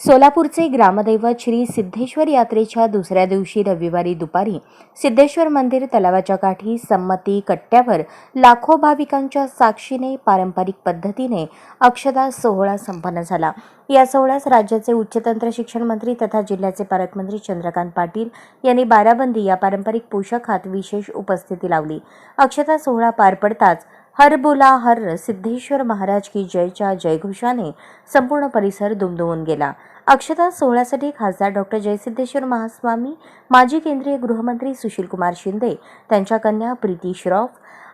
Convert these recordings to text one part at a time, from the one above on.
सोलापूरचे ग्रामदैवत श्री सिद्धेश्वर यात्रेच्या दुसऱ्या दिवशी रविवारी दुपारी सिद्धेश्वर मंदिर तलावाच्या काठी संमती कट्ट्यावर लाखो भाविकांच्या साक्षीने पारंपरिक पद्धतीने अक्षदा सोहळा संपन्न झाला. या सोहळ्यास राज्याचे उच्चतंत्र शिक्षण मंत्री तथा जिल्ह्याचे पालकमंत्री चंद्रकांत पाटील यांनी बाराबंदी या पारंपरिक पोशाखात विशेष उपस्थिती लावली. अक्षता सोहळा पार पडताच हर बोला हर सिद्धेश्वर महाराज की जयच्या जयघोषाने संपूर्ण परिसर दुमदुमून गेला. अक्षता सोहळ्यासाठी खासदार डॉक्टर जयसिद्धेश्वर महास्वामी माजी केंद्रीय गृहमंत्री सुशीलकुमार शिंदे त्यांच्या कन्या प्रीती श्रॉफ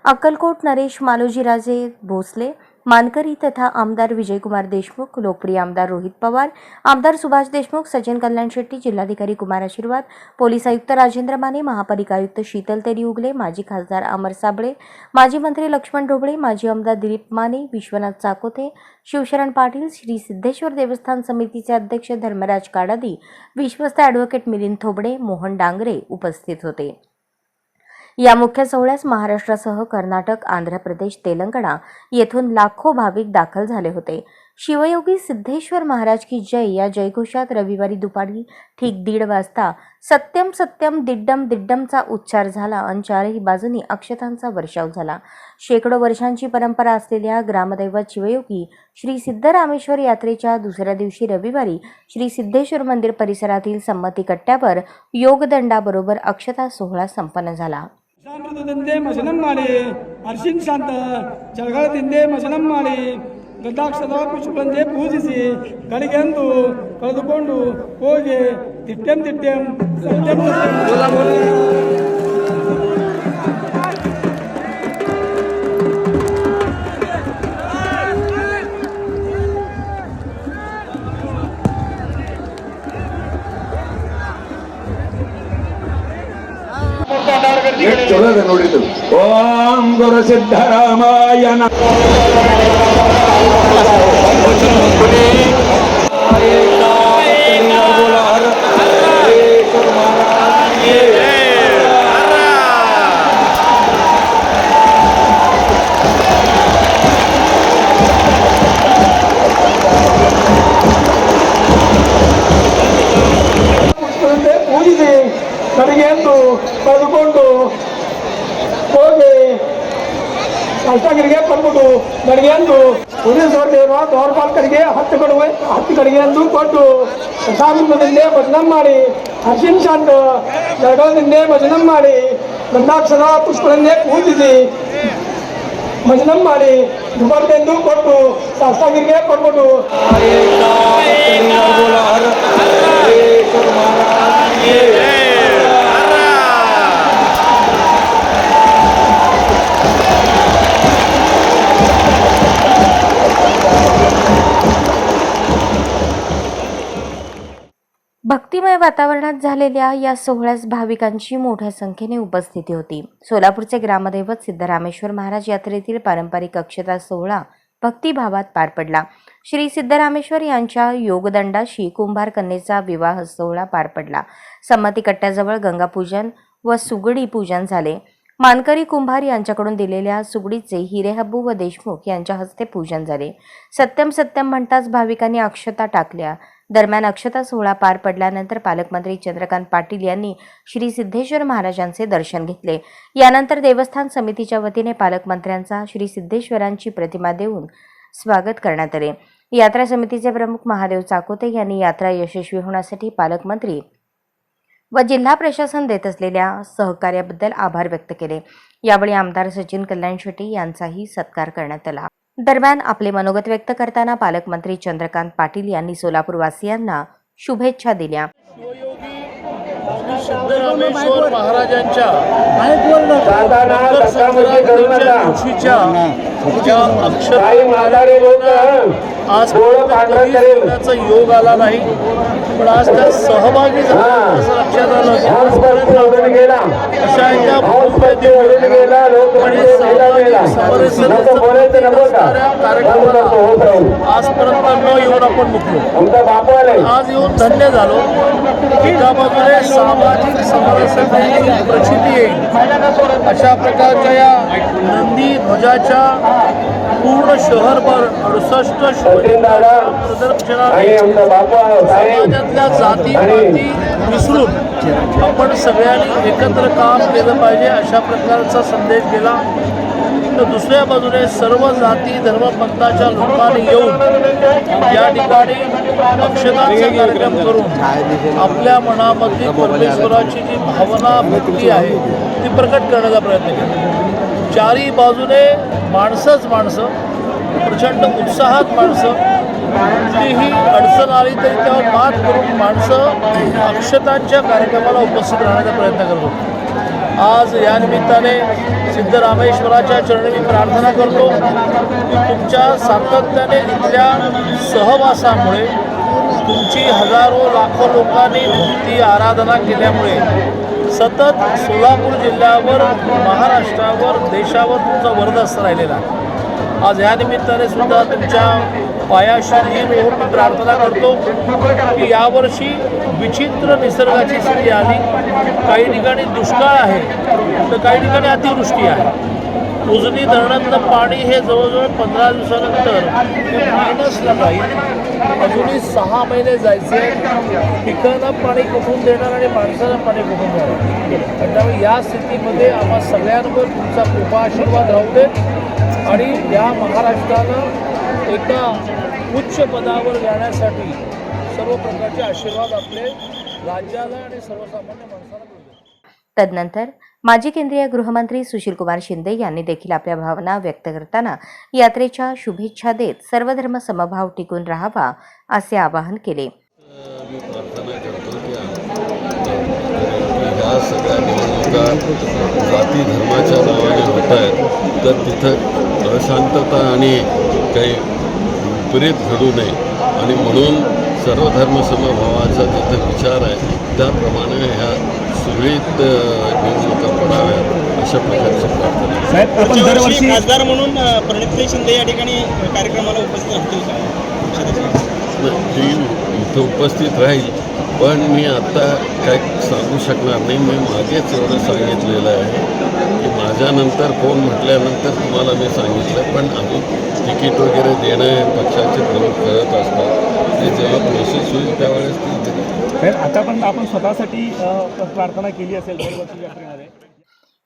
अक्कलकोट नरेश मालोजीराजे भोसले मानकरी तथा आमदार विजयकुमार देशमुख लोकप्रिय आमदार रोहित पवार आमदार सुभाष देशमुख सचिन कल्याण शेट्टी जिल्हाधिकारी कुमार आशीर्वाद पोलीस आयुक्त राजेंद्र माने महापालिका आयुक्त शीतल तेरी उगले माजी खासदार अमर साबळे माजी मंत्री लक्ष्मण ढोबळे माजी आमदार दिलीप माने विश्वनाथ चाकोते शिवशरण पाटील श्री सिद्धेश्वर देवस्थान समितीचे अध्यक्ष धर्मराज काडादी विश्वस्त ॲडव्होकेट मिलिंद थोबडे मोहन डांगरे उपस्थित होते. या मुख्य सोहळ्यास महाराष्ट्रासह कर्नाटक आंध्र प्रदेश तेलंगणा येथून लाखो भाविक दाखल झाले होते. शिवयोगी सिद्धेश्वर महाराज की जय या जयघोषात रविवारी दुपारी ठीक दीड वाजता सत्यम सत्यम दिड्डम दिड्डमचा उच्चार झाला आणि चारही बाजूनी अक्षतांचा वर्षाव झाला. शेकडो वर्षांची परंपरा असलेल्या ग्रामदैवत शिवयोगी श्री सिद्धरामेश्वर यात्रेच्या दुसऱ्या दिवशी रविवारी श्री सिद्धेश्वर मंदिर परिसरातील संमती कट्ट्यावर योगदंडाबरोबर अक्षता सोहळा संपन्न झाला. ಶಾಂತದಿಂದೇ ಮಸನಂ ಮಾಡಿ ಅರ್ಶಿನ್ ಶಾಂತ ಚಳಗಳದಿಂದೇ ಮಸನಂ ಮಾಡಿ ಗದ್ದಾಕ್ಷದ ಪುಷ್ಪಂದೇ ಪೂಜಿಸಿ ಕಡೆಗೆಂದು ಕಳೆದುಕೊಂಡು ಹೋಗಿ ತಿಟ್ಟೆಂ ತಿಟ್ಟೆಂ ఓం గురు సిద్ధరామాయ నమ ಅಷ್ಟಗಿರಿಗೆ ನನಗೆ ಎಂದು ಪೊಲೀಸ್ ಹೊರಟೇನೋ ದೌರ್ಪಾಲಕರಿಗೆ ಹತ್ತು ಕಡುವೆ, ಹತ್ತು ಕಡೆಗೆ ಎಂದು ಕೊಟ್ಟು. ಪ್ರಸಾದದಿಂದೇ ಭಜನ ಮಾಡಿ ಅರ್ಶಿನ್ ಶಾಂತ ಜಳಗಳದಿಂದೇ ಭಜನ ಮಾಡಿ ಗಂಧಾಕ್ಷರ ಪುಷ್ಪಗಳನ್ನೇ ಪೂಜಿಸಿ ಭಜನಂ ಮಾಡಿ ದುಬಾರ್ದೆಂದು ಕೊಟ್ಟು ಶಾಸ್ತ್ರಗಿರಿಗೆ ಕೊಟ್ಬಿಟ್ಟು भक्तिमय वातावरणात झालेल्या या सोहळ्यास भाविकांची मोठ्या संख्येने उपस्थिती होती. सोलापूरचे ग्रामदैवत सिद्धरामेश्वर महाराज यात्रेतील पारंपरिक अक्षता सोहळा भक्तिभावात पार पडला. श्री सिद्धरामेश्वर यांच्या योगदंडाशी कुंभार कन्येचा विवाह सोहळा पार पडला. संमती कट्ट्याजवळ गंगापूजन व सुगडी पूजन झाले. मानकरी कुंभार यांच्याकडून दिलेल्या सुगडीचे हिरेहब्बू व देशमुख यांच्या हस्ते पूजन झाले. सत्यम सत्यम म्हणताच भाविकांनी अक्षता टाकल्या. दरम्यान अक्षता सोहळा पार पडल्यानंतर पालकमंत्री चंद्रकांत पाटील यांनी श्री सिद्धेश्वर महाराजांचे दर्शन घेतले. यानंतर देवस्थान समितीच्या वतीने पालकमंत्र्यांचा श्री सिद्धेश्वरांची प्रतिमा देऊन स्वागत करण्यात आले. यात्रा समितीचे प्रमुख महादेव चाकोते यांनी यात्रा यशस्वी होण्यासाठी पालकमंत्री व जिल्हा प्रशासन देत असलेल्या सहकार्याबद्दल आभार व्यक्त केले. यावेळी आमदार सचिन कल्याण शेट्टी यांचाही सत्कार करण्यात आला. दरम्यान आपले मनोगत व्यक्त करताना पालकमंत्री चंद्रकांत पाटील यांनी सोलापूरवासियांना शुभेच्छा दिल्या. महाराजांच्या आज योग आला नाही. त्या सहभागी झाले. असं लक्षात आलं गेला. अशा एका हौसपत्ती ओढून गेला लोकपत्ती गेला गेला. नको बोलायचं नको का? बंद करतो होत राहू. आजपर्यंत न येऊन आपण मुकलो. आज येऊन धन्य झालो. एका बाजूने सामाजिक समरसतेची प्रचिती येईल. अशा प्रकारच्या या नंदी ध्वजाच्या पूर्ण शहरभर अडुसष्ट समाजातल्या जाती विसरून आपण सगळ्यांनी एकत्र काम केलं पाहिजे अशा प्रकारचा संदेश दिला. तर दुसऱ्या बाजूने सर्व जाती धर्मपंथाच्या लोकांनी येऊन या ठिकाणी अक्षतांचा कार्यक्रम करून आपल्या मनामधली परमेश्वराची जी भावना भक्ती आहे ती प्रकट करण्याचा प्रयत्न केला. चारी बाजूने माणसंच माणसं प्रचंड उत्साहात माणसं. कुठलीही अडचण आली तरी त्यावर मात करून माणसं अक्षतांच्या कार्यक्रमाला उपस्थित राहण्याचा प्रयत्न करतो आज या निमित्ताने सिद्धरामेश्वराच्या चरणी मी प्रार्थना करतो की तुमच्या सातत्याने इथल्या सहवासामुळे तुमची हजारो लाखो लोकांनी भक्ती आराधना केल्यामुळे सतत सोलापूर जिल्ह्यावर महाराष्ट्रावर देशावर तुमचा वरदस्त राहिलेला आहे. आज या निमित्ताने सुद्धा तुमच्या पायाशी मी प्रार्थना करतो की यावर्षी विचित्र निसर्गाची स्थिती आली. काही ठिकाणी दुष्काळ आहे तर काही ठिकाणी अतिवृष्टी आहे. उजनी धरणातलं पाणी हे जवळजवळ पंधरा दिवसानंतर मायनसला जाईल अजूनही सहा महिने जायचे. पिकांना पाणी कुठून देणार आणि माणसाला पाणी कुठून देणार? त्यामुळे या स्थितीमध्ये आम्हा सगळ्यांवर तुमचा कृपा आशीर्वाद राहू दे. आणि या महाराष्ट्रानं एका उच्च पदावर जाण्यासाठी सर्व प्रकारचे आशीर्वाद आपले राज्याला आणि सर्वसामान्य माणसाला तदनंतर माजी केंद्रीय गृहमंत्री सुशीलकुमार शिंदे यांनी देखील आपल्या भावना व्यक्त करताना यात्रेच्या शुभेच्छा देत सर्वधर्म समभाव टिकून राहावा असे आवाहन केले. मी सगळ्या निवडणुका जाती धर्माच्या नावाने होत आहेत. तर तिथं अशांतता आणि काही विपरीत घडू नये. आणि म्हणून सर्वधर्म समभावाचा जिथं विचार आहे त्याप्रमाणे ह्या सुरळीत निवडणुका पडाव्यात अशा प्रकारची प्रार्थना. साहेब आपण दरवर्षी खासदार म्हणून प्रणितभाई शिंदे या ठिकाणी कार्यक्रमाला उपस्थित? ती इथं उपस्थित राहील पण मी आता काय सांगू शकणार नाही मी मागेच एवढं सांगितलेलं आहे की माझ्यानंतर फोन म्हटल्यानंतर तुम्हाला मी सांगितलं पण अजून तिकीट वगैरे देणं पक्षाचे प्रमुख करत असतात ते जेव्हा प्रोसेस होईल त्यावेळेस ती आतापर्यंत आपण स्वतःसाठी प्रार्थना केली असेल यात्रेमध्ये.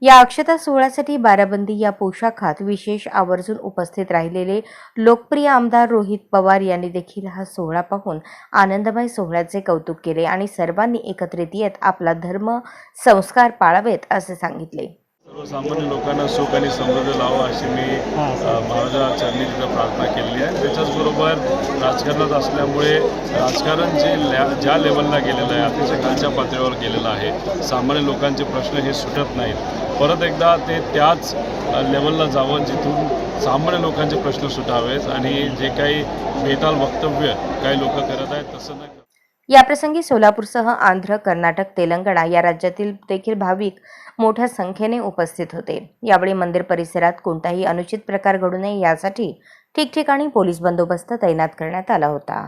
या अक्षता सोहळ्यासाठी बाराबंदी या पोशाखात विशेष आवर्जून उपस्थित राहिलेले लोकप्रिय आमदार रोहित पवार यांनी देखील हा सोहळा पाहून आनंदमय सोहळ्याचे कौतुक केले आणि सर्वांनी एकत्रित येत आपला धर्म संस्कार पाळावेत असे सांगितले. सर्वसामान्य लोकांना सुख आणि समृद्धी लावा अशी मी महाराजा चरणी तिथं प्रार्थना केलेली आहे. त्याच्याचबरोबर राजकारणात असल्यामुळे राजकारण जे ल्या ज्या लेवलला गेलेलं आहे अतिशय खालच्या पातळीवर गेलेलं आहे सामान्य लोकांचे प्रश्न हे सुटत नाहीत. परत एकदा ते त्याच लेवलला जावं जिथून सामान्य लोकांचे प्रश्न सुटावेत आणि जे काही बेताल वक्तव्य काही लोक करत आहेत तसं न याप्रसंगी सोलापूरसह आंध्र कर्नाटक तेलंगणा या राज्यातील देखील भाविक मोठ्या संख्येने उपस्थित होते. यावेळी मंदिर परिसरात कोणताही अनुचित प्रकार घडू नये यासाठी ठिकठिकाणी पोलीस बंदोबस्त तैनात करण्यात आला होता.